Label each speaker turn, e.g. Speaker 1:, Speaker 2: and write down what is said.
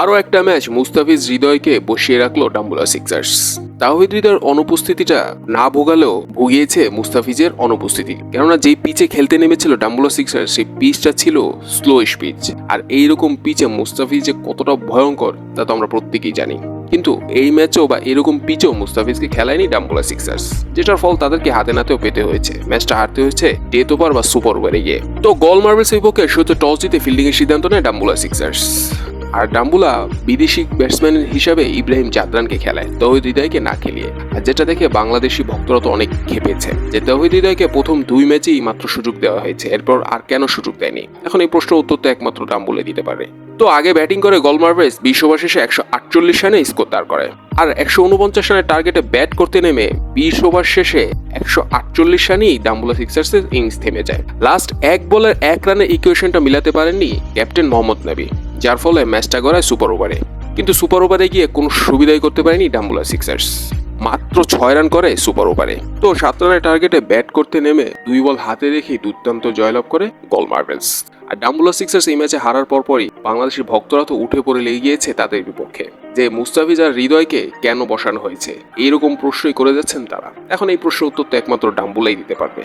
Speaker 1: আরও একটা ম্যাচ মুস্তাফিজ হৃদয়কে বসিয়ে রাখল ডাম্বুলা সিক্সার্স। তাহিদ হৃদয়ের অনুপস্থিতিটা না ভোগালেও ভুগিয়েছে মুস্তাফিজের অনুপস্থিতি। কেননা যেই পিচে খেলতে নেমেছিল ডাম্বুলা সিক্সার্স, সেই পিচটা ছিল স্লো পিচ আর এইরকম পিচে মুস্তাফিজ যে কতটা ভয়ঙ্কর, তা তো আমরা প্রত্যেকেই জানি। কিন্তু এই ম্যাচেও বা এরকম পিচেও মুস্তাফিজকে খেলায়নি ডাম্বুলা সিক্সার্স। যেটার ফল তাদেরকে হাতে নাতেও পেতে হয়েছে। ম্যাচটা হারতে হয়েছে ডেথ ওভার বা সুপার ওভারে গিয়ে। তো গল মার্বেলস বিপক্ষে শুধু টস জিতে ফিল্ডিং এর সিদ্ধান্ত নেয় ডাম্বুলা সিক্সার্স। আর ডাম্বুলা বিদেশি ব্যাটসম্যান হিসাবে ইব্রাহিম জাদরানকে খেলায়, তহিদ হৃদয়কে না খেলিয়ে। আর যেটা দেখে বাংলাদেশি ভক্তরা তো অনেক খেপেছে, যে তহিদ হৃদয়কে প্রথম দুই ম্যাচেই মাত্র সুযোগ দেওয়া হয়েছে, এরপর আর কেন সুযোগ দেয়নি? এখন এই প্রশ্নের উত্তর তো একমাত্র ডাম্বুলে দিতে পারে। তো আগে ব্যাটিং করে গল মার্ভেস বিশ ওভার শেষে একশো আটচল্লিশ রানে স্কোর দাঁড় করে। আর একশো উনপঞ্চাশ রানের টার্গেটে ব্যাট করতে নেমে বিশ ওভার শেষে একশো আটচল্লিশ রানেই ডাম্বুলা সিক্সার্সের ইনিংস থেমে যায়। লাস্ট এক বলের এক রানের ইকুয়েশনটা মিলাতে পারেননি ক্যাপ্টেন মোহাম্মদ নবী, যার ফলে ম্যাচটা গড়ায় সুপার ওভারে। কিন্তু সুপার ওভারে গিয়ে কোনো সুবিধাই করতে পারেনি ডাম্বুলা সিক্সার্স। মাত্র ছয় রান করে সুপার ওভারে। তো সাত রানের টার্গেটে ব্যাট করতে নেমে দুই বল হাতে রেখেই দুর্দান্ত জয়লাভ করে গল মার্বেলস। আর ডাম্বুলা সিক্সার্স এই ম্যাচে হারার পরপরই বাংলাদেশের ভক্তরা তো উঠে পড়ে লেগে গিয়েছে তাদের বিপক্ষে। যে মুস্তাফিজ আর হৃদয়কে কেন বসানো হয়েছে? এইরকম প্রশ্নই করে যাচ্ছেন তারা। এখন এই প্রশ্নের উত্তর তো একমাত্র ডাম্বুলাই দিতে পারবে।